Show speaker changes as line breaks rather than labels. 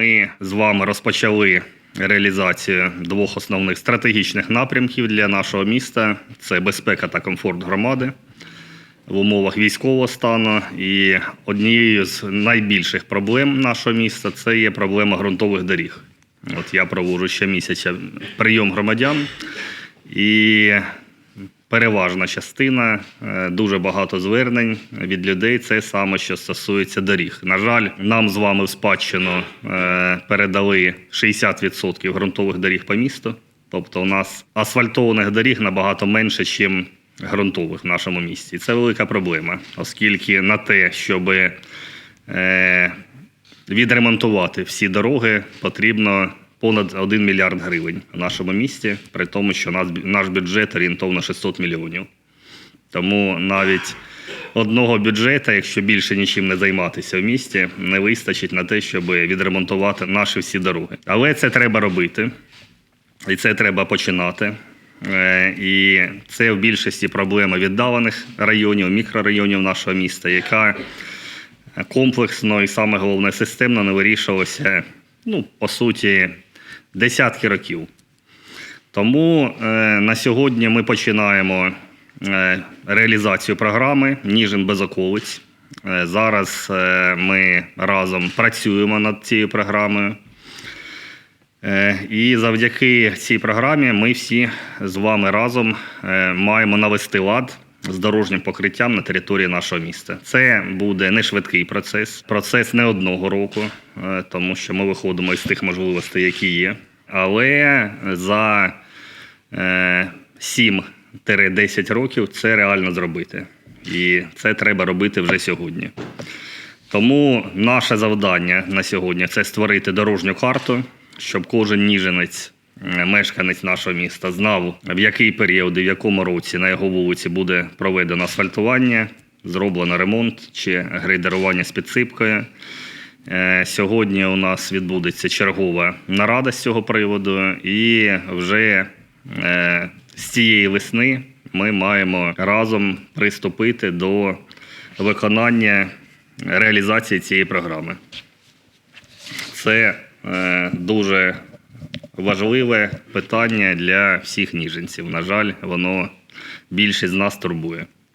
Ми з вами розпочали реалізацію двох основних стратегічних напрямків для нашого міста: це безпека та комфорт громади в умовах військового стану. І однією з найбільших проблем нашого міста це є проблема ґрунтових доріг. От я проводжу щомісяця прийом громадян, і переважна частина, е, дуже багато звернень від людей. Це саме що стосується доріг. На жаль, нам з вами в спадщину е, передали 60% ґрунтових доріг по місту. Тобто, у нас асфальтованих доріг набагато менше, ніж ґрунтових в нашому місті. Це велика проблема, оскільки на те, щоб е, відремонтувати всі дороги, потрібно понад 1 мільярд гривень в нашому місті, при тому, що наш, бюджет орієнтовно 600 мільйонів. Тому навіть одного бюджету, якщо більше нічим не займатися в місті, не вистачить на те, щоб відремонтувати наші всі дороги. Але це треба робити, і це треба починати. Е, І це в більшості проблема віддалених районів, мікрорайонів нашого міста, яка комплексно і саме головне системно не вирішувалося, ну, по суті, десятки років. Тому е, на сьогодні ми починаємо е, реалізацію програми Ніжин без околиць. Е, зараз ми разом працюємо над цією програмою. І завдяки цій програмі ми всі з вами разом маємо навести лад з дорожнім покриттям на території нашого міста. Це буде не швидкий процес, процес не одного року, е, тому що ми виходимо із тих можливостей, які є. Але за е, 7-10 років це реально зробити. І це треба робити вже сьогодні. Тому наше завдання на сьогодні це створити дорожню карту, щоб кожен ніженець, е, мешканець нашого міста, знав, в який період і в якому році на його вулиці буде проведено асфальтування, зроблено ремонт чи грейдерування з підсипкою. Е, Сьогодні у нас відбудеться чергова нарада з цього приводу, і вже е, з цієї весни ми маємо разом приступити до виконання реалізації цієї програми. Це е, дуже важливе питання для всіх ніженців. На жаль, воно більшість з нас турбує.